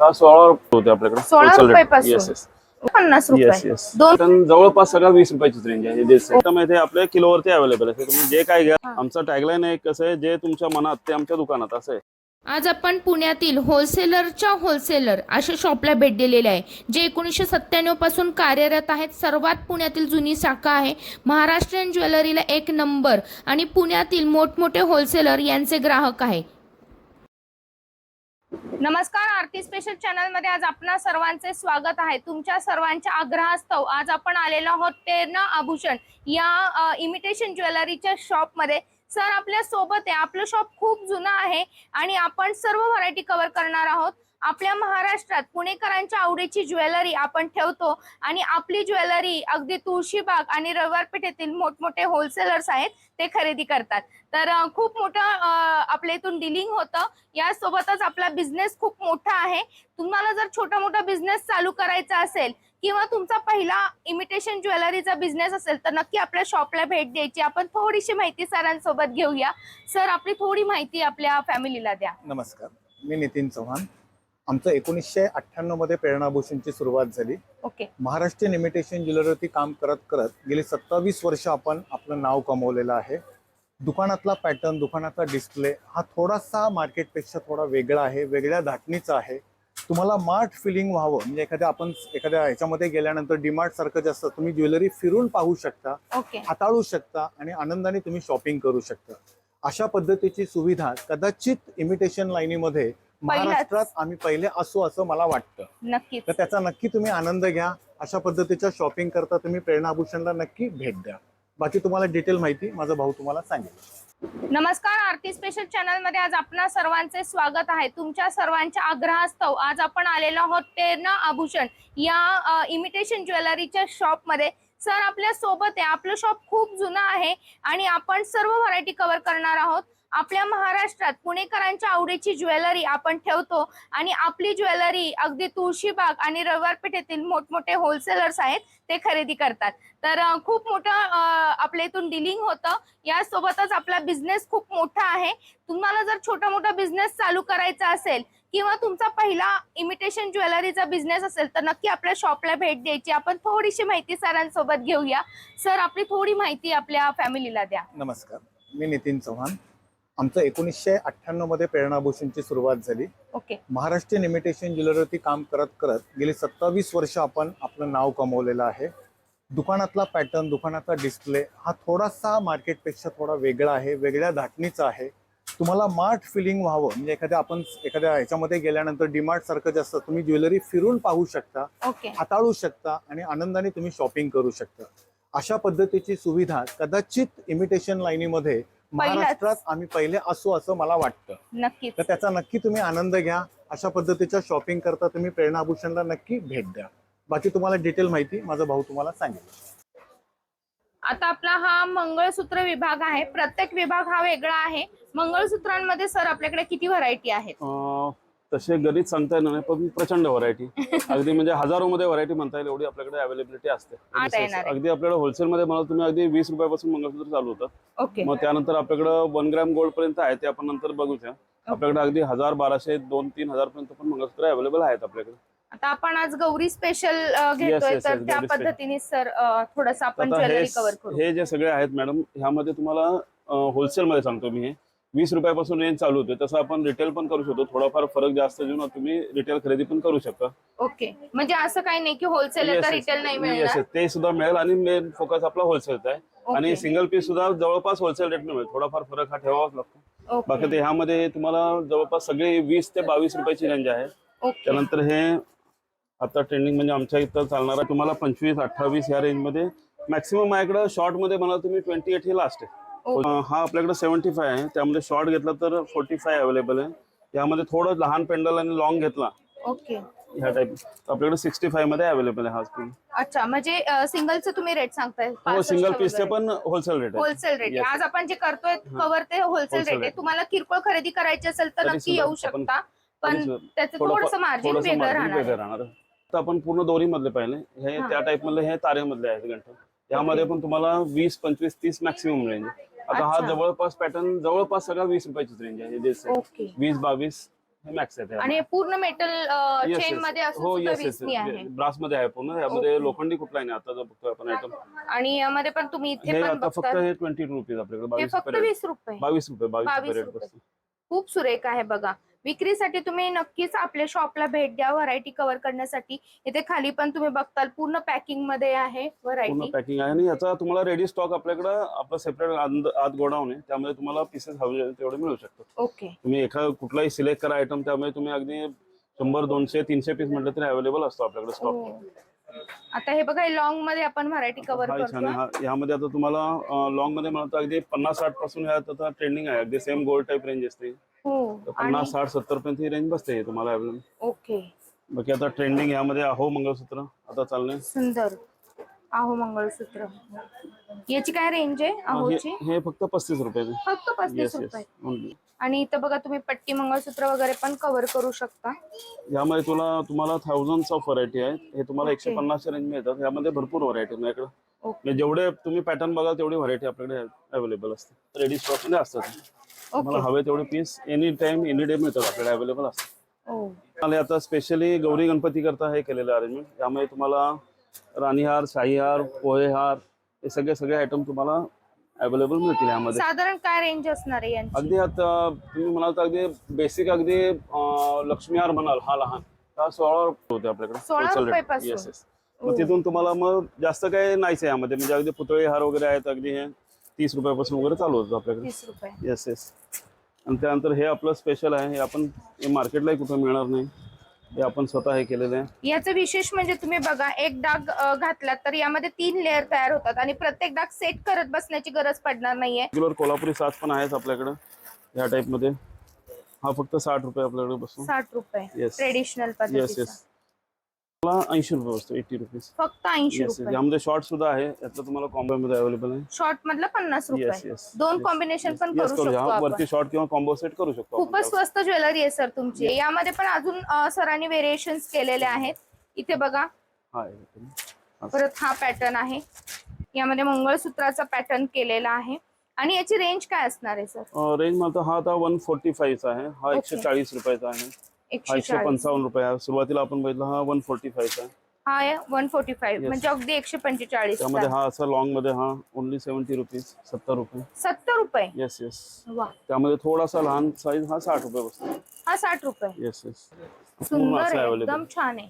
हा सोळा रुपये होते आपल्याकडे 16 Wholesale rate. रुपयापासून? Yes, yes. पन्नास रुपये. दोन जवळपास सगळा वीस रुपयाचीच रेंज आहे इथे आपल्या किलोवरती अवेलेबल आहे तुम्ही जे काय घ्या हा. आमचं टॅगलाईन आहे कसं आहे जे तुमच्या मनात ते आमच्या दुकानात असं आहे आज आपण पुण्यातील होलसेलरच्या होलसेलर अशा शॉपला भेट दिलेली आहे जे एकोणीसशे सत्त्याण्णवपासून कार्यरत आहेत सर्वात पुण्यातील जुनी शाखा आहे महाराष्ट्रीयन ज्वेलरीला एक नंबर आणि पुण्यातील मोठमोठे होलसेलर यांचे ग्राहक आहे नमस्कार आरती स्पेशल चॅनलमध्ये आज आपणा सर्वांचे स्वागत आहे. तुमच्या सर्वांच्या आग्रहास्तव आज आपण आलेलो आहोत प्रेरणा आभूषण या इमिटेशन ज्वेलरीच्या शॉपमध्ये. सर आपल्यासोबत आहे. आपलं शॉप खूप जुनं आहे आणि आपण सर्व व्हरायटी कव्हर करणार आहोत. आपल्या महाराष्ट्रात पुणेकरांच्या आवडीची ज्वेलरी आपण ठेवतो आणि आपली ज्वेलरी अगदी तुळशीबाग आणि रविवार पेठेतील मोठमोठे होलसेलर्स आहेत ते खरेदी करतात. तर खूप मोठं आपल्या इथून डिलिंग होतं. यासोबतच आपला बिझनेस खूप मोठा आहे. तुम्हाला जर छोटा मोठा बिझनेस चालू करायचा असेल किंवा तुमचा पहिला इमिटेशन ज्वेलरीचा बिझनेस असेल तर नक्की आपल्या शॉपला भेट द्यायची. आपण थोडीशी माहिती सरांसोबत घेऊया. सर आपली थोडी माहिती आपल्या फॅमिलीला द्या. नमस्कार. मी नितीन चव्हाण. आमचं एकोणीसशे अठ्ठ्याण्णवमध्ये प्रेरणाभूषणची सुरुवात झाली. ओके. महाराष्ट्रीयन इमिटेशन ज्वेलरीवरती काम करत करत गेली सत्तावीस वर्ष आपण आपलं नाव कमवलेलं आहे. दुकानातला पॅटर्न दुकानातला डिस्प्ले हा थोडासा मार्केटपेक्षा थोडा वेगळा आहे वेगळ्या धाटणीचा आहे. तुम्हाला मार्ट फिलिंग व्हावं म्हणजे एखाद्या आपण एखाद्या ह्याच्यामध्ये गेल्यानंतर डीमार्ट सारखं जास्त तुम्ही ज्वेलरी फिरून पाहू शकता ओके. हाताळू शकता आणि आनंदाने तुम्ही शॉपिंग करू शकता. अशा पद्धतीची सुविधा कदाचित इमिटेशन लाईनीमध्ये महाराष्ट्रात आम्ही पहिले असू असं मला वाटतं. नक्कीच. तर त्याचा नक्की तुम्ही आनंद घ्या. अशा पद्धतीच्या शॉपिंग करता तुम्ही प्रेरणा आभूषणला नक्की भेट द्या. बाकी तुम्हाला डिटेल माहिती माझा भाऊ तुम्हाला सांगेल. नमस्कार आरती स्पेशल चॅनलमध्ये आज आपणा सर्वांचे स्वागत आहे. तुमच्या सर्वांच्या आग्रहास्तव आज आपण आलेलो आहोत टेरना आभूषण या इमिटेशन ज्वेलरीच्या शॉपमध्ये सर आपल्यासोबत आहे. आपलं शॉप खूप जुनं आहे आणि आपण सर्व व्हरायटी कव्हर करणार आहोत. आपल्या महाराष्ट्रात पुणेकरांच्या आवडीची ज्वेलरी आपण ठेवतो आणि आपली ज्वेलरी अगदी तुळशीबाग आणि रविवार पेठेतील मोठमोठे होलसेलर्स आहेत ते खरेदी करतात. तर खूप मोठं आपल्या इथून डिलिंग होतं. यासोबतच आपला बिझनेस खूप मोठा आहे. तुम्हाला जर छोटा मोठा बिझनेस चालू करायचा असेल किंवा तुमचा पहिला इमिटेशन ज्वेलरीचा बिझनेस असेल तर नक्की आपल्या शॉपला भेट द्यायची. आपण थोडीशी माहिती सरांसोबत घेऊया. सर आपली थोडी माहिती आपल्या फॅमिलीला द्या. नमस्कार. मी नितीन चव्हाण. आमचं एकोणीसशे अठ्ठ्याण्णवमध्ये प्रेरणाभूषणची सुरुवात झाली. ओके. महाराष्ट्रीयन इमिटेशन ज्वेलरीवरती काम करत करत गेली सत्तावीस वर्ष आपण आपलं नाव कमवलेलं आहे. दुकानातला पॅटर्न दुकानातला डिस्प्ले हा थोडासा मार्केटपेक्षा थोडा वेगळा आहे वेगळ्या धाटणीचा आहे. तुम्हाला मार्ट फिलिंग व्हावं म्हणजे एखाद्या आपण एखाद्या ह्याच्यामध्ये गेल्यानंतर डीमार्ट सारखं जास्त तुम्ही ज्वेलरी फिरून पाहू शकता ओके. हाताळू शकता आणि आनंदाने तुम्ही शॉपिंग करू शकता. अशा पद्धतीची सुविधा कदाचित इमिटेशन लाईनीमध्ये महाराष्ट्रात आम्ही पहिले असू असं मला वाटतं. नक्कीच. तर त्याचा नक्की तुम्ही आनंद घ्या. अशा पद्धतीच्या शॉपिंग करता तुम्ही प्रेरणा आभूषणला नक्की भेट द्या. बाकी तुम्हाला डिटेल माहिती माझा भाऊ तुम्हाला सांगेल. आता आपला हा मंगळसूत्र विभाग आहे. प्रत्येक विभाग हा वेगळा आहे. मंगळसूत्रांमध्ये सर आपल्याकडे किती व्हरायटी आहेत? तसे गणित सांगता येणार नाही पण प्रचंड व्हरायटी अगदी म्हणजे हजारो मध्ये व्हरायटी म्हणता येईल एवढी आपल्याकडे अवेलेबिलिटी असते. अगदी आपल्याकडे होलसेल मध्ये मला तुम्ही अगदी वीस रुपयापासून मंगळसूत्र चालू ओके. मग त्यानंतर आपल्याकडे वन ग्रॅम गोल्ड पर्यंत आहे ते आपण नंतर बघूया आपल्याकडे अगदी हजार बाराशे दोन तीन हजार पर्यंत पण मंगळसूत्र अवेलेबल आहेत आपल्याकडे. आता आपण आज गौरी स्पेशल घेतोय तर त्या. पद्धतीने सर थोडस आपण आता हे ज्वेलरी कव्हर करू. हे जे सगळे आहेत मॅडम ह्यामध्ये तुम्हाला होलसेल मध्ये सांगतो मी हे. वीस रुपयापासून रेंज चालू होते तसं आपण रिटेल पण करू शकतो. थोडाफार फरक जास्त देऊन तुम्ही रिटेल खरेदी पण करू शकता. ओके म्हणजे असं काही नाही की होलसेल Yes, तर yes. रिटेल नाही Yes, मिळणार. yes. ते सुद्धा मिळेल आणि मेन फोकस आपला होलसेलचा आहे. आणि सिंगल पीस सुद्धा जवळपास होलसेल रेट मिळेल. थोडाफार फरक हा ठेवावाच लागतो. बाकी ते ह्यामध्ये तुम्हाला जवळपास सगळे वीस ते बावीस रुपयाची रेंज आहे. ओके त्यानंतर हे आता ट्रेंडिंग म्हणजे आमच्या इथं चालणार आहे. तुम्हाला पंचवीस अठ्ठावीस या रेंजमध्ये मॅक्सिमम माझ्याकडे शॉर्टमध्ये मला तुम्ही ट्वेंटी एट हे लास्ट आहे. हा. आपल्याकडे सेव्हन्टी फाय आहे. त्यामध्ये शॉर्ट घेतला तर फोर्टी फाय अवेलेबल आहे. यामध्ये थोडं लहान पेंडल आणि लॉंग घेतला. ओके. ह्या टाईप आपल्याकडे सिक्स्टी फायमध्ये अवेलेबल आहे हा स्क्रीन अच्छा म्हणजे सिंगलचं तुम्ही रेट सांगताय? हो सिंगल पीसचे पण होलसेल रेट होलसेल रेट. आज आपण जे करतोय हा. कव्हर ते होलसेल रेट आहे. तुम्हाला किरकोळ खरेदी करायची असेल तर तरी नक्की येऊ शकता. पण तरी त्याचं थोडस मार्जिन वेगळं राहणार आता आपण पूर्ण दोरी मधले पाहिले. हे हा. त्या टाइप मधले हे तारे मधले आहेत गंठ यामध्ये पण तुम्हाला वीस पंचवीस तीस मॅक्सिमम रेंज आता हा अच्छा. जवळपास पॅटर्न जवळपास सगळा वीस रुपयाचीच रेंज आहे जे. ओके वीस बावीस हे मॅक्स आहे आणि पूर्ण मेटल चेन. मध्ये हो असून येस येस विसनी आहे. ब्रासमध्ये आहे पूर्ण. यामध्ये. लोखंडी कुठलाही नाही आता जो बघतोय आपण आयटम आणि यामध्ये पण तुम्ही हे इथे पण आता फक्त बघता हे ट्वेंटी रुपीज आपल्याकडे. हे बावीस फक्त रुपये वीस रुपये. बावीस रुपये बावीस 22 रुपये रेट रुपये. बसतो खूप सुरेख आहे बघा. विक्रीसाठी तुम्ही नक्कीच आपल्या शॉपला भेट द्या व्हरायटी कव्हर करण्यासाठी. इथे खाली पण तुम्ही बघताल पूर्ण पॅकिंगमध्ये आहे पूर्ण व्हरायटी पॅकिंग आहे. आणि याचा तुम्हाला रेडी स्टॉक आपल्याकडे आपलं सेपरेट आत गोडाऊन आहे. त्यामध्ये तुम्हाला पीसेस हवे तेवढे मिळू शकतात. ओके तुम्ही एखादा कुठलाही सिलेक्ट करा आयटम त्यामुळे तुम्ही अगदी शंभर दोनशे तीनशे पीस म्हटलं तरी अवेलेबल असतो आपल्याकडे स्टॉक हो. आता हे बघा लॉंगमध्ये आपण व्हरायटी कव्हर करतो यामध्ये आता तुम्हाला लॉंगमध्ये म्हणतो अगदी पन्नास साठपासून आता ट्रेंडिंग आहे. अगदी सेम गोल्ड टाईप रेंज असते. हो पन्नास साठ सत्तर पर्यंत ही रेंज बसते तुम्हाला अवेलेबल ओके. बाकी आता ट्रेंडिंग यामध्ये अहो मंगळसूत्र. आता चाललंय. सुंदर. आहो मंगळसूत्र. याची काय रेंज आहे? हे आहोची? हे फक्त पस्तीस रुपये फक्त पस्तीस येस रुपये. येस आणि इथं बघा तुम्ही पट्टी मंगळसूत्र वगैरे पण कव्हर करू शकता. यामध्ये तुला तुम्हाला थाउजंड ऑफ व्हरायटी आहेत. हे तुम्हाला एकशे. पन्नासच्या रेंज मिळतात. यामध्ये भरपूर व्हरायटी माझ्याकडे. ओके म्हणजे जेवढे तुम्ही पॅटर्न बघाल तेवढी व्हरायटी आपल्याकडे अवेलेबल असते. रेडी स्टॉकमध्ये असतात. तुम्हाला हवे तेवढे piece any time any day मिळतात आपल्याकडे अवेलेबल असतात. आणि आता स्पेशली गौरी गणपती करता हे केलेलं अरेंजमेंट यामध्ये तुम्हाला राणीहार शाहीहार पोहेहार हे सगळे सगळे आयटम तुम्हाला अवेलेबल मिळतील यामध्ये. साधारण काय रेंज असणार आहे अगदी आता तुम्ही म्हणाल तर अगदी बेसिक अगदी अं, लक्ष्मी हार म्हणाल हा लहान. हा सोळा रुपये होते आपल्याकडे. 16 Wholesale rate. रुपयापासून? Yes, yes. मग तिथून तुम्हाला मग जास्त काही नाहीच आहे यामध्ये. म्हणजे अगदी पुतळे हार वगैरे आहेत अगदी हे. तीस रुपयापासून वगैरे चालू होतं आपल्याकडे. तीस रुपये. येस येस आणि त्यानंतर हे आपलं स्पेशल आहे हे आपण हे मार्केटलाही कुठं मिळणार नाही. हे आपण स्वतः हे केलेलं आहे. याचं विशेष म्हणजे तुम्ही बघा एक डाग अ, घातलात तर यामध्ये तीन लेअर तयार होतात आणि प्रत्येक डाग सेट करत बसण्याची गरज पडणार नाहीये. रेग्युलर कोल्हापुरी साज पण आपल्याकडे या टाईपमध्ये. हा फक्त साठ रुपये आपल्याकडे बसतो साठ रुपये. Yes. ट्रेडिशनल येस येस ऐंशी रुपये बसतो एटी रुपीज फक्त ऐंशी येस रुपये. यामध्ये शॉर्ट सुद्धा आहे यातलं तुम्हाला कॉम्बो मध्ये अवेलेबल आहे. शॉर्ट मधलं पन्नास रुपये. दोन कॉम्बिनेशन पण करू शकतो आपण वरती शॉर्ट किंवा कॉम्बो सेट करू शकतो आपण खूपच. स्वस्त ज्वेलरी आहे सर तुमची. यामध्ये पण अजून अ, सरांनी व्हेरिएशन केलेले आहेत. इथे बघा. हा, हे. हा. परत हा पॅटर्न आहे. यामध्ये मंगळसूत्राचा पॅटर्न केलेला आहे. आणि याची रेंज काय असणार आहे सर? अं, रेंज म्हणतो हा आता वन फोर्टी फाईव्हचा आहे. हा एकशे. चाळीस रुपयाचा आहे. एकशे पंचावन्न रुपये. सुरुवातीला आपण बघितलं हा वन फोर्टी फाईव्हचा हा वन फोर्टी फाईव्ह. म्हणजे अगदी एकशे पंचेचाळीस त्यामध्ये हा असा लॉंगमध्ये हा ओनली सेव्हन्टी रुपीज सत्तर रुपये. सत्तर रुपये? येस येस त्यामध्ये थोडासा लहान साईज हा साठ रुपये बसतो. हा साठ रुपये. येस येस सुंदर एकदम छान आहे.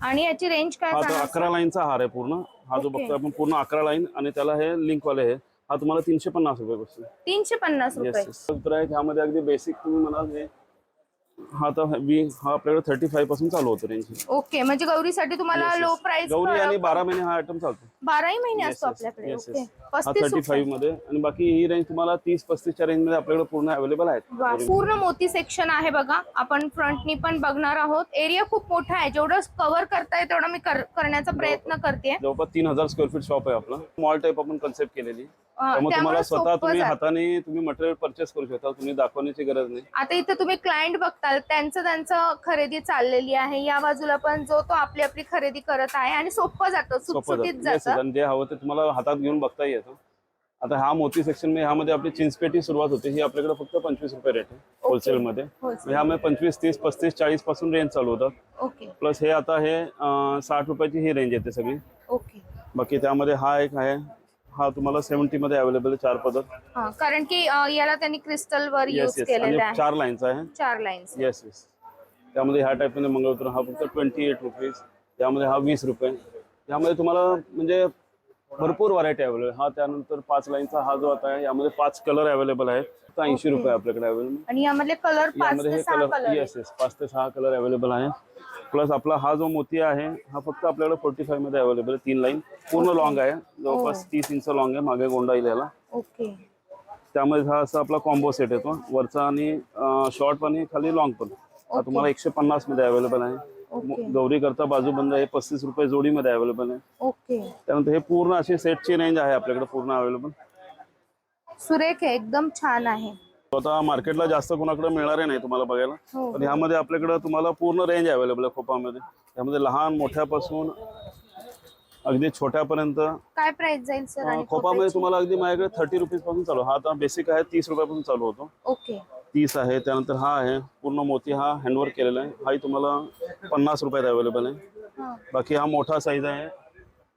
आणि याची रेंज काय हा अकरा लाईनचा हार आहे पूर्ण. हा जो. बघतोय आपण पूर्ण अकरा लाईन आणि त्याला हे लिंक वाले आहे हा तुम्हाला तीनशे पन्नास रुपये बसतो. तीनशे पन्नास रुपये. त्यामध्ये अगदी बेसिक तुम्ही म्हणाल हे हा आता वी हा आपल्याकडे थर्टी फाईव्हपासून चालू होतं रेंज ओके म्हणजे गौरीसाठी तुम्हाला लो प्राइस गौरी आणि बारा महिने हा आयटम चालतो. बाराही महिने Yes, असतो yes, आपल्याकडे. Yes, okay. हा पस्तीस थर्टी फाईव्हमध्ये. आणि बाकी ही रेंज तुम्हाला तीस पस्तीसच्या रेंजमध्ये आपल्याकडे पूर्ण अवेलेबल आहेत. वा, पूर्ण मोती सेक्शन आहे बघा. आपण फ्रंटनी पण बघणार आहोत. एरिया खूप मोठा आहे. जेवढं कव्हर करताय तेवढं मी कर- करण्याचा प्रयत्न करते. जवळपास तीन हजार स्क्वेअर फीट शॉप आहे आपला. मॉल टाईप आपण कन्सेप्ट केलेली. त्यामुळे तुम्हाला स्वतः सोपं तुम्ही जातं. हाताने तुम्ही मटेरियल परचेस करू शकता. तुम्ही दाखवण्याची गरज नाही. आता इथं तुम्ही क्लायंट बघताल. त्यांचं त्यांचं खरेदी चाललेली आहे. या बाजूला पण जो तो आपली आपली खरेदी करत आहे. आणि सोपं जातं. सुटसुटीत Yes, जातं. आणि जे हवं ते तुम्हाला हातात घेऊन बघता येतं. आता हा मोती सेक्शनमध्ये ह्यामध्ये आपली चिंचपेटी सुरुवात होते. ही आपल्याकडे फक्त पंचवीस रुपये रेट आहे होलसेल मध्ये. ह्यामध्ये पंचवीस तीस पस्तीस चाळीसपासून रेंज चालू होतात. प्लस हे आता हे साठ रुपयाची ही रेंज येते सगळी. ओके बाकी त्यामध्ये हा एक आहे. हा तुम्हाला सेव्हन्टी मध्ये अवेलेबल आहे चार पदर. हा कारण की याला त्यांनी क्रिस्टल वर येस येस चार लाईनचा आहे. चार लाईन्स येस येस त्यामध्ये ह्या टाईपमध्ये मंगळसूत्र हा फक्त ट्वेंटी एट रुपीज त्यामध्ये हा वीस रुपये. यामध्ये तुम्हाला म्हणजे भरपूर व्हरायटी अवेलेबल हा त्यानंतर पाच लाईनचा हा जो आता आहे यामध्ये पाच कलर अवेलेबल आहेत. ऐंशी रुपये आपल्याकडे अवेलेबल आणि यामधले कलर यामध्ये हे कलर येस येस पाच ते सहा कलर अवेलेबल आहे प्लस आपला हा जो मोती आहे हा फक्त आपल्याकडे फोर्टी फाईव्हमध्ये अवेलेबल आहे. तीन लाईन पूर्ण लॉंग आहे. जवळपास तीस इंच लॉंग आहे. मागे गोंडा येईल याला ओके त्यामध्ये हा असा आपला कॉम्बो सेट येतो. वरचा आणि शॉर्ट पण खाली लॉंग पण. हा तुम्हाला एकशे पन्नासमध्ये अवेलेबल आहे. ओके गौरी करता बाजूबंद हे पस्तीस रुपये जोडीमध्ये अवेलेबल आहे. ओके त्यानंतर हे पूर्ण अशी सेटची रेंज आहे आपल्याकडे पूर्ण अवेलेबल सुरेख आहे एकदम छान आहे. आता मार्केटला जास्त कोणाकडे मिळणारे नाही तुम्हाला बघायला. हो. पण ह्यामध्ये आपल्याकडे तुम्हाला पूर्ण रेंज अवेलेबल आहे खोपामध्ये. त्यामध्ये लहान मोठ्यापासून अगदी छोट्यापर्यंत. काय प्राइस जाईल सर आणि खोपामध्ये? तुम्हाला अगदी माझ्याकडे थर्टी रुपीजपासून चालू हा आता बेसिक आहे तीस रुपयापासून चालू होतो. ओके तीस आहे त्यानंतर हा आहे पूर्ण मोती हा हँडवर्क केलेला आहे. हाही तुम्हाला पन्नास रुपयात अवेलेबल आहे. हा. बाकी हा मोठा साईज आहे.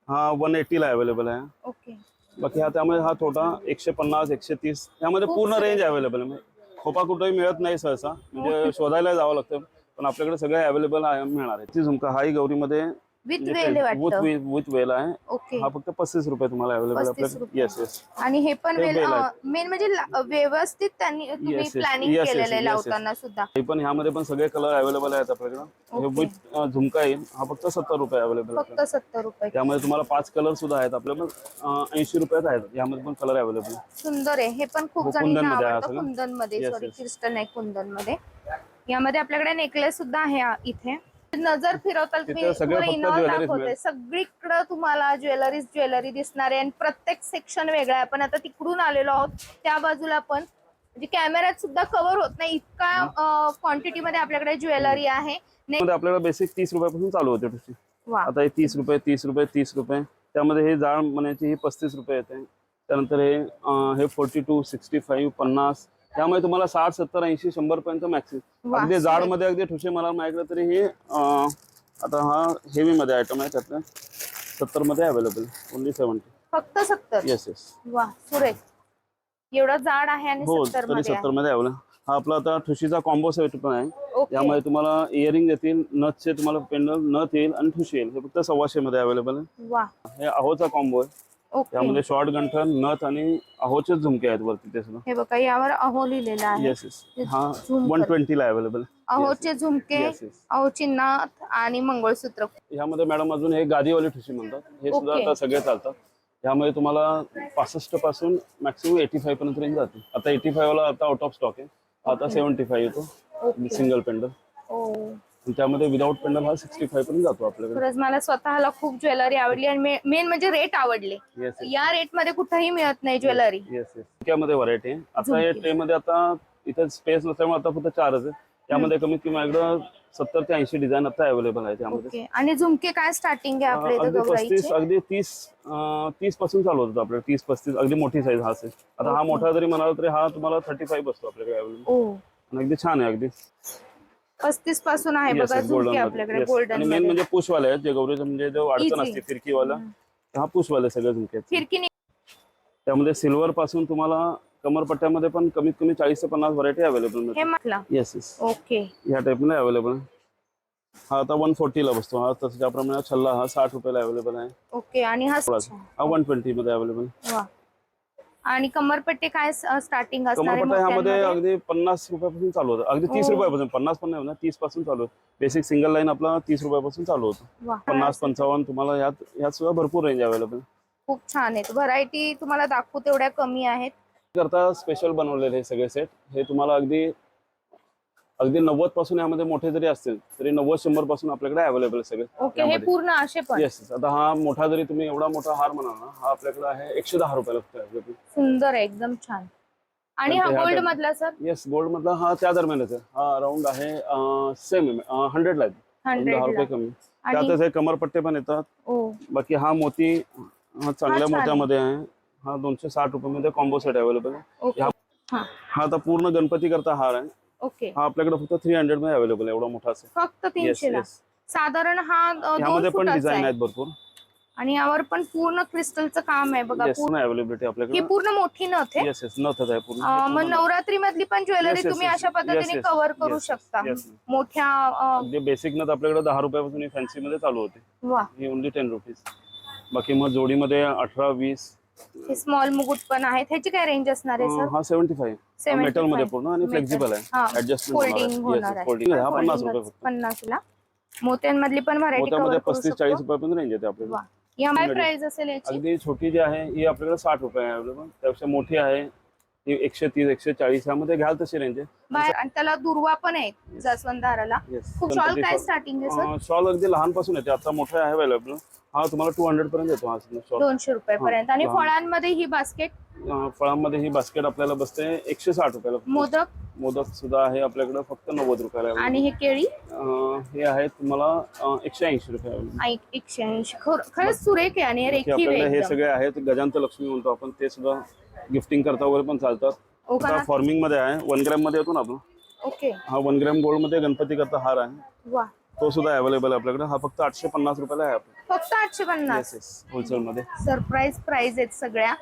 हा वन एटीला अवेलेबल आहे. ओके बाकी हा त्यामध्ये हा छोटा एकशे पन्नास एकशे तीस यामध्ये पूर्ण रेंज अवेलेबल आहे. खोपा कुठेही मिळत नाही सहसा. म्हणजे शोधायला जावं लागतं पण आपल्याकडे सगळे अवेलेबल आहे मिळणार आहे. ती झुमका हाही गौरीमध्ये विथ वेल वाटतं. विथ वेल आहे. ओके हा फक्त पस्तीस रुपये तुम्हाला अवेलेबल 35 आपल्याकडे रुपये. येस येस आणि हे पण हे वेल वेल आहे. मेन म्हणजे ला- व्यवस्थित त्यांनी तुम्ही Yes. प्लॅनिंग Yes, yes, केलेलं आहे yes, yes. लावताना सुद्धा. हे पण ह्यामध्ये पण सगळे कलर अवेलेबल आहेत आपल्याकडे. हे Okay. विथ झुमका येईल. हा फक्त सत्तर रुपये अवेलेबल फक्त सत्तर रुपये. त्यामध्ये तुम्हाला पाच कलर सुद्धा आहेत. आपल्याकडे ऐंशी रुपयात आहेत. यामध्ये पण कलर अवेलेबल सुंदर आहे. हे पण खूप हो, जणांना कुंदनमध्ये आहे आवडतं सगळं. कुंदनमध्ये Yes, सॉरी yes. क्रिस्टल नाही कुंदनमध्ये यामध्ये आपल्याकडे नेकलेस सुद्धा आहे आ- इथे. नजर फिरवताल तुम्ही jewelries दाखवते. सगळीकडे तुम्हाला ज्वेलरीज ज्वेलरी दिसणार आहे. आणि प्रत्येक सेक्शन वेगळं आहे. आपण आता तिकडून आलेलो आहोत. त्या बाजूला पण म्हणजे कॅमेऱ्यात सुद्धा कव्हर होत नाही. इतका क्वांटिटी मध्ये आपल्याकडे ज्वेलरी आहे. आपल्याला बेसिक तीस रुपयापासून चालू होते आता हे तीस रुपये तीस रुपये तीस रुपये. त्यामध्ये हे जाळ म्हणायची ही पस्तीस रुपये येते. त्यानंतर हे हे फोर्टी टू सिक्स्टी फाईव्ह पन्नास त्यामुळे तुम्हाला साठ सत्तर ऐंशी शंभर पर्यंत मॅक्सिमम वा, अगदी जाडमध्ये अगदी ठुसे मला माझ्याकडे तरी हे आता हा हेवी मध्ये आयटम आहे त्यातलं सत्तरमध्ये अवेलेबल ओनली सेव्हन्टी फक्त सत्तर? येस येस वा सुरेख. एवढं जाड आहे आणि हो सत्तर तरी मध्ये सत्तरमध्ये अवेलेबल हा आपला आता ठुशीचा कॉम्बो सेट पण आहे. यामध्ये तुम्हाला इयरिंग येतील नथचे तुम्हाला पेंडल नथ येईल आणि ठुशी येईल. हे फक्त सव्वाशे मध्ये अवेलेबल आहे हे अहोचा कॉम्बो आहे. त्यामध्ये शॉर्ट गंठन नथ आणि अहोचे झुमके आहेत वरती ते सुद्धा हे बघा यावर अहो लिहिलेलं आहे. येस येस हा झुमकर. वन ट्वेंटी ला अवेलेबल अहोचे झुमके अहोची नाथ आणि मंगळसूत्र. ह्यामध्ये मॅडम अजून हे गादीवाली ठुशी म्हणतात. हे सुद्धा Okay. आता सगळे चालतात. यामध्ये तुम्हाला पासष्टपासून मॅक्सिमम एटी फाईव्ह पर्यंत रेंज जाते. आता एटी फाईव्ह ला आता आउट ऑफ स्टॉक आहे. आता सेव्हन्टी फाईव्ह येतो. सिंगल पेंडल ओ त्यामध्ये विदाऊट पेंडल हा सिक्स्टी फाईव्ह पर्यंत जातो आपल्याकडे. खरंच मला स्वतःला खूप ज्वेलरी आवडली आणि मेन म्हणजे रेट आवडले. येस या रेटमध्ये कुठेही मिळत नाही ज्वेलरी. येस येस झुमक्यामध्ये व्हरायटी आहे. आता या. ट्रे मध्ये आता इथे स्पेस नसल्यामुळे आता फक्त चारच आहे त्यामध्ये कमीत कमी माझ्याकडं सत्तर ते ऐंशी डिझाईन आता अवेलेबल आहे त्यामध्ये आणि झुमके काय स्टार्टिंग आहे आपल्या इथं अगदी पस्तीस गौराईचे? अगदी तीस अं, तीसपासून चालू होतं आपल्याला तीस पस्तीस अगदी मोठी साईज हा असेल. आता हा. मोठा जरी म्हणाला तरी हा तुम्हाला थर्टी फाईव्ह बसतो आपल्याकडे अवेलेबल ओ. आणि अगदी छान आहे अगदी. पस्तीसपासून आहे बघा झुमके आपल्याकडे. गोल्डन मेन म्हणजे पुशवाले आहेत जे गौरीचं म्हणजे जो अडचण. असते फिरकीवाला हा पुशवाले सगळे झुमके. फिरकी त्यामध्ये सिल्वर पासून तुम्हाला कमरपट्ट्यामध्ये पण कमीत कमी चाळीस ते पन्नास variety available yes yes okay या टाईपमध्ये अवेलेबल आहे. हा आता वन फोर्टीला बसतो. हा तसं त्याप्रमाणे छल्ला हा साठ रुपयाला अवेलेबल आहे. ओके आणि हा. हा वन ट्वेंटी मध्ये अवेलेबल आणि कमरपट्टी काय स्टार्टिंग असणार आहे कमरपट्टा ह्यामध्ये मोत्यांमध्ये? अगदी पन्नास रुपयापासून चालू होतं. अगदी तीस हो. रुपयापासून पन्नास पण नाही होणार तीसपासून चालू होतं. बेसिक सिंगल लाईन आपला तीस रुपयापासून चालू होतं. पन्नास पंचावन्न तुम्हाला यात यात सुद्धा भरपूर रेंज अवेलेबल खूप छान आहेत व्हरायटी तुम्हाला दाखवू तेवढ्या कमी आहेत. करता स्पेशल बनवलेले हे सगळे सेट हे तुम्हाला अगदी अगदी नव्वदपासून यामध्ये मोठे जरी असतील तरी नव्वद शंभरपासून आपल्याकडे अवेलेबल सगळे. ओके हे यामध्ये. पूर्ण असे पण? येस आता हा मोठा जरी तुम्ही एवढा मोठा हार म्हणाल ना हा आपल्याकडे आहे एकशे दहा रुपयाला फक्त available. सुंदर आहे एकदम छान. आणि हा ह्या गोल्ड टाईप- मधला सर येस गोल्ड मधला हा त्या दरम्यानच आहे हा अराउंड आहे सेम हंड्रेडला आहे. दहा हंड्रेड रुपये कमी. आणि त्यातच हे कमरपट्टे पण येतात. ओ. बाकी हा मोती हा चांगल्या छान आहे. मोत्यामध्ये आहे. हा दोनशे साठ रुपये मध्ये कॉम्बो सेट अवेलेबल आहे. ओके. हा. हा आता पूर्ण गणपती करता हार आहे. ओके. हा आपल्याकडे फक्त थ्री हंड्रेडमध्ये अवेलेबल आहे एवढा मोठा असेल. फक्त तीनशे ला. साधारण हा दोन यामध्ये पण फुटाचा डिझाईन आहे. आहेत भरपूर. आणि यावर पण पूर्ण क्रिस्टलचं काम आहे बघा पूर्ण- अवेलेबिलिटी ही आपल्याकडे. पूर्ण मोठी नथ आहे. येस येस नथच आहे पूर्ण. अ, मग नवरात्री मधली पण ज्वेलरी Yes, yes, तुम्ही yes. अशा Yes, पद्धतीने yes. कव्हर करू Yes. शकता. Yes. मोठ्या अ, अगदी बेसिक नथ आपल्याकडे दहा रुपयापासून फॅन्सी मध्ये चालू होते. वा. ही ओनली टेन रुपीज बाकी मग जोडीमध्ये अठरा वीस हे स्मॉल मुकुट पण आहेत. ह्याची काय रेंज असणार आहे सर हा सेव्हन्टी फाईव्ह मेटलमध्ये पूर्ण आणि फ्लेक्झिबल आहे. होणार आहे. हा पन्नास रुपये फक्त. पन्नास ला मोत्यांमधली पण व्हरायटी मोत्यामध्ये कव्हर करू पस्तीस शकतो. चाळीस रुपयापर्यंत रेंज येते आपल्याला वा. या काय Ready. प्राइस असेल याची? अगदी छोटी जी आहे ही आपल्याकडे साठ रुपये आहे. अवेलेबल त्यापेक्षा मोठी आहे. एकशे तीस एकशे चाळीस ह्यामध्ये घ्याल तशी रेंज आहे. आणि त्याला दुर्वा पण आहे जास्वंद खूप शॉल काय स्टार्टिंग आहे सर शॉल अगदी लहानपासून येते. आता मोठा आहे अवेलेबल हा तुम्हाला टू हंड्रेड पर्यंत येतो हा शॉल. दोनशे रुपये पर्यंत. आणि. फळांमध्ये ही बास्केट फळांमध्ये ही बास्केट आपल्याला बसते एकशे साठ रुपयाला मोदक? मोदक सुद्धा आहे आपल्याकडे फक्त नव्वद रुपयाला. आणि हे केळी? हे आहे तुम्हाला एकशे ऐंशी रुपये एकशे ऐंशी. खरंच सुरेख आहे आणि हे. सगळे आहेत गजांत लक्ष्मी म्हणतो आपण ते सुद्धा गिफ्टिंग करता वगैरे पण चालतात ओकाना फॉर्मिंगमध्ये आहे. वन ग्रॅममध्ये येतो ना आपण? ओके. हा वन ग्रॅम गोल्डमध्ये गणपती करता हार आहे. तो सुद्धा अवेलेबल आहे आपल्याकडे. हा फक्त आठशे पन्नास रुपयाला आहे फक्त आठशे पन्नास होलसेल मध्ये. सरप्राईज प्राइस आहेत सगळ्या.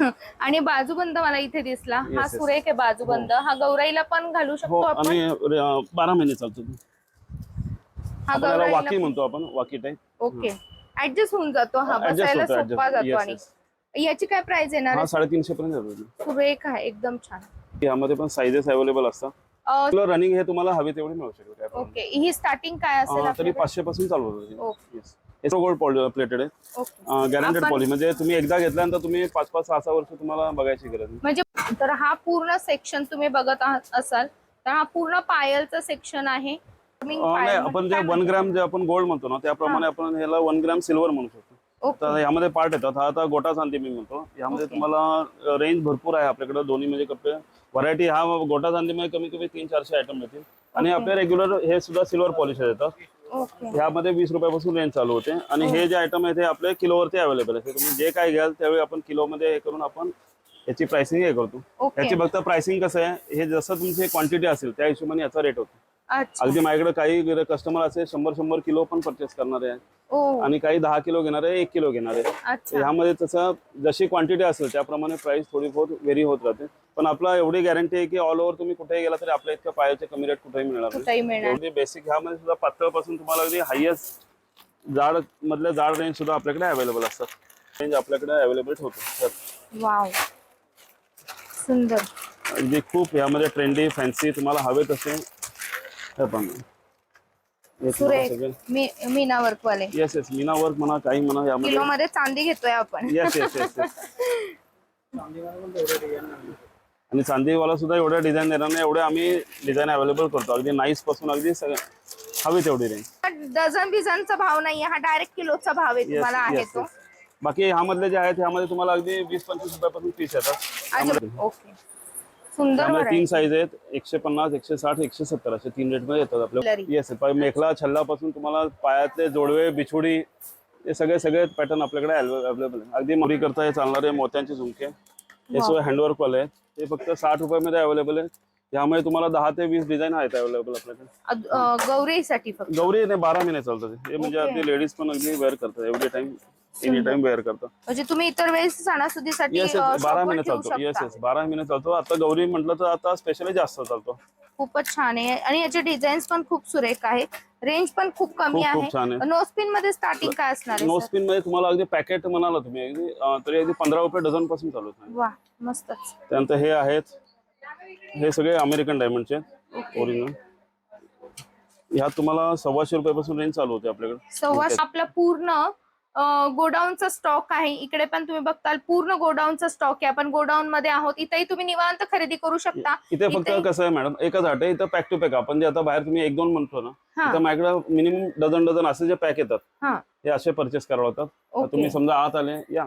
आणि बाजूबंद मला इथे दिसला. हा. सुरेख आहे बाजूबंद. हा. गौराईला पण घालू हो शकतो आणि बारा महिने चालतो. हा वाकी म्हणतो आपण वाकी टाईप ओके. ऍडजस्ट होऊन जातो. हा बसायला सोपा. जातो आणि. याची काय प्राइस येणार हा आहे? साडेतीनशे पर्यंत जातो सुरेख आहे एकदम छान. यामध्ये पण साईजेस अवेलेबल असतात. तुला रनिंग हे तुम्हाला हवे तेवढे मिळू शकते ओके ही स्टार्टिंग काय असेल तरी? पाचशे पासून चालू होतं गोल्ड प्लेटेड आहे. ओके. गॅरंटेड पॉली म्हणजे तुम्ही एकदा घेतल्यानंतर तुम्ही पाच पाच सहा सहा वर्ष तुम्हाला बघायची गरज म्हणजे तर हा पूर्ण सेक्शन तुम्ही बघत असाल तर हा पूर्ण पायलचा सेक्शन आहे. आपण जे वन ग्रॅम जे आपण गोल्ड म्हणतो ना त्याप्रमाणे आपण ह्याला वन ग्रॅम सिल्वर म्हणू शकतो. तर यामध्ये पार्ट येतात. हा आता गोटा चांदी मी म्हणतो. यामध्ये. तुम्हाला रेंज भरपूर आहे आपल्याकडे. दोन्ही म्हणजे कपडे व्हरायटी हा गोटा चांदीमध्ये कमी कमी तीन चारशे आयटम येतील आणि. आपले रेग्युलर हे सुद्धा सिल्वर पॉलिश येतात. ह्यामध्ये वीस रुपयापासून रेंज चालू होते. आणि हे जे आयटम आहे ते आपले किलोवरती अवेलेबल आहे. तुम्ही जे काय घ्याल त्यावेळी आपण किलोमध्ये हे करून आपण याची प्राइसिंग हे करतो. याची फक्त प्राइसिंग कसं आहे हे जसं तुमची क्वांटिटी असेल त्या हिशोबाने याचा रेट होतो. अगदी माझ्याकडे काही कस्टमर असे शंभर शंभर किलो पण परचेस करणारे आहेत ओ. आणि काही दहा किलो घेणारे एक किलो घेणारे अच्छा. ह्यामध्ये तसं जशी क्वांटिटी असेल त्याप्रमाणे प्राइस थोडी बहुत व्हेरी होत राहते. पण आपला एवढी गॅरंटी आहे की ऑल ओव्हर तुम्ही कुठेही गेला तरी आपल्या इतक्या पायाचे कमी रेट कुठेही मिळणार एवढी बेसिक ह्यामध्ये सुद्धा पातळपासून तुम्हाला अगदी हायएस्ट जाड मधल्या जाड रेंज सुद्धा आपल्याकडे अवेलेबल असतात. रेंज आपल्याकडे अवेलेबल होतो सुंदर. अगदी खूप यामध्ये ट्रेंडी फॅन्सी तुम्हाला हवे तसे हे पण सुरेख मी मीना वर्क वाले येस येस मीना वर्क म्हणा काही म्हणा यामध्ये किलो मध्ये चांदी घेतोय आपण. येस येस येस येस आणि चांदीवाला सुद्धा एवढ्या डिझाईन देणार नाही एवढे आम्ही डिझाईन अवेलेबल करतो. अगदी नाईसपासून अगदी सगळं हवी तेवढी रेंज डझन बिझनचा भाव नाहीये हा डायरेक्ट किलोचा भाव आहे येस तुम्हाला आहे येस तो. बाकी ह्यामधले जे आहेत ह्यामध्ये तुम्हाला अगदी वीस पंचवीस रुपयापासून पीस येतात. ओके सुंदर तीन. साईज आहेत. एकशे पन्नास एकशे साठ एकशे सत्तर असे तीन रेटमध्ये येतात आपल्या. येस मेखला छल्लापासून तुम्हाला पायातले जोडवे बिछुडी हे सगळे सगळे पॅटर्न आपल्याकडे अवेलेबल आहे अगदी मोरी करता हे चालणारे मोत्यांचे झुमके. हे सगळे हँडवर्क वाले आहेत. ते फक्त साठ रुपयामध्ये अवेलेबल आहे यामध्ये तुम्हाला दहा ते वीस डिझाईन आहेत अवेलेबल आपल्याकडे. गौरीसाठी गौरी नाही बारा महिने चालतात. हे. म्हणजे. अगदी लेडीज पण अगदी वेअर करतात. Every time any time wear करतात म्हणजे तुम्ही इतर वेळेस सणासुदीसाठी येस अं, येस बारा महिने ठेवू चालतो येस शकता. येस बारा महिने चालतो आता गौरी म्हटलं तर आता स्पेशली जास्त चालतो. खूपच छान आहे. आणि याचे डिझाईन्स पण खूप सुरेख आहे रेंज पण खूप कमी खूप- खूप छान आहे. आहे. नो स्पिनमध्ये स्टार्टिंग काय असणार आहे नो sir? स्पिनमध्ये तुम्हाला अगदी पॅकेट म्हणाला तुम्ही. अगदी अं, तरी अगदी पंधरा रुपये डझनपासून चालू आहे. वा मस्तच. त्यानंतर हे आहेत. हे सगळे अमेरिकन डायमंडचे ओरिजिनल ह्यात तुम्हाला सव्वाशे रुपयापासून रेंज चालू होते आपल्याकडे. सव्वा आपला पूर्ण गोडाऊनचा स्टॉक आहे. इकडे पण तुम्ही बघताल पूर्ण गोडाऊनचा स्टॉक आहे. आपण गोडाऊन मध्ये आहोत. इथेही तुम्ही निवांत खरेदी करू शकता. इथे फक्त कसं आहे मॅडम एकच आठ आहे इथं पॅक टू पॅक आपण जे आता बाहेर तुम्ही एक दोन म्हणतो ना इथं माझ्याकडे मिनिमम डझन डझन असे जे पॅक येतात हा. हे असे परचेस करावे ओके. तुम्ही समजा आत आले या.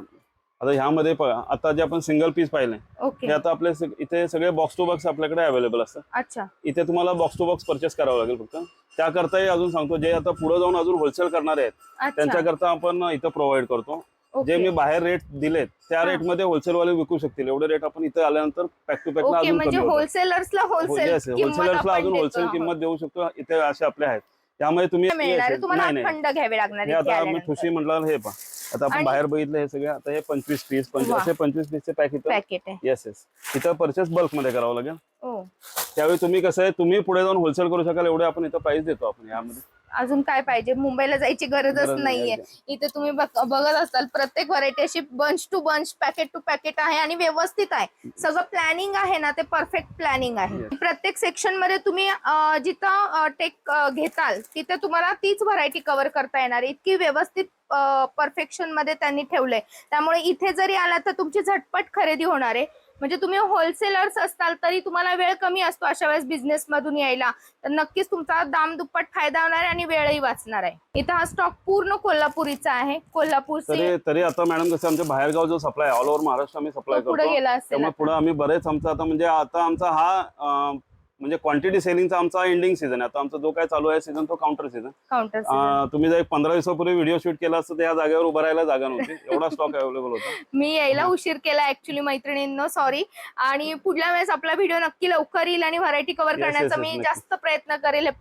आता ह्यामध्ये बघा आता जे आपण सिंगल पीस पाहिले हे आता आपले इथे सगळे बॉक्स टू बॉक्स आपल्याकडे अवेलेबल असतात. अच्छा. इथे तुम्हाला बॉक्स टू बॉक्स परचेस करावं लागेल फक्त. त्याकरताही अजून सांगतो जे आता पुढे जाऊन अजून होलसेल करणारे आहेत त्यांच्याकरता आपण इथं प्रोव्हाइड करतो. जे मी बाहेर रेट दिलेत त्या हा. रेटमध्ये होलसेलवाले विकू शकतील. एवढे रेट आपण इथे आल्यानंतर पॅक टू पॅक अजून म्हणजे. होलसेलर्सला होलसेल होलसेलर्सला अजून होलसेल किंमत देऊ शकतो. इथे असे आपले आहेत. त्यामुळे तुम्ही नाही नाही. ठुशी म्हटलं हे पहा. आता आपण बाहेर बघितलं हे सगळे आता हे पंचवीस पीस पंचवीस. असे पंचवीस पीसचे पॅकेट आहे येस येस इथं परचेस बल्कमध्ये करावं लागेल. ओ त्यावेळी तुम्ही कसं आहे तुम्ही पुढे जाऊन होलसेल करू शकाल एवढे आपण इथं प्राइस देतो आपण यामध्ये. अजून काय पाहिजे? मुंबईला जायची गरजच गरज नाही नाहीये. इथे तुम्ही बघ- बघत असाल प्रत्येक व्हरायटी अशी bunch to bunch packet to packet आहे आणि व्यवस्थित आहे. सगळं प्लॅनिंग आहे ना ते परफेक्ट प्लॅनिंग आहे. Yes. प्रत्येक सेक्शनमध्ये तुम्ही अं, जिथं टेक घेताल तिथे तुम्हाला तीच व्हरायटी कव्हर करता येणार. आहे. इतकी व्यवस्थित परफेक्शनमध्ये त्यांनी ठेवलंय. त्यामुळे इथे जरी आला तर तुमची झटपट खरेदी होणार आहे. म्हणजे तुम्ही होलसेलर्स असताल तरी तुम्हाला वेळ कमी असतो अशा वेळेस बिझनेस मधून यायला. तर नक्कीच तुमचा दाम दुप्पट फायदा होणार आहे आणि वेळही वाचणार आहे. इथं हा स्टॉक पूर्ण कोल्हापुरीचा आहे. कोल्हापूरचे तरी तरी आता मॅडम कसं आमच्या बाहेरगाव जो सप्लाय ऑल ओव्हर महाराष्ट्र आम्ही सप्लाय पुढे करतो. गेला असेल त्यामुळे पुढे आम्ही बरेच आमचं आता म्हणजे आता आमचा हा म्हणजे क्वांटिटी सेलिंगचा आमचा एंडिंग सीझन आहे. आता आमचा जो काय चालू आहे सीझन तो काउंटर सीझन काउंटर तुम्ही जर एक पंधरा दिवसापूर्वी व्हिडिओ शूट केला असतं तर या जागेवर उभं राहायला जागा नव्हती. एवढा स्टॉक अवेलेबल होता. मी यायला उशीर केला ऍक्च्युली मैत्रिणींनो सॉरी आणि पुढल्या वेळेस आपला व्हिडिओ नक्की लवकर येईल आणि व्हरायटी कव्हर Yes, yes, करण्याचा yes, मी नक्की. जास्त प्रयत्न करेल. हे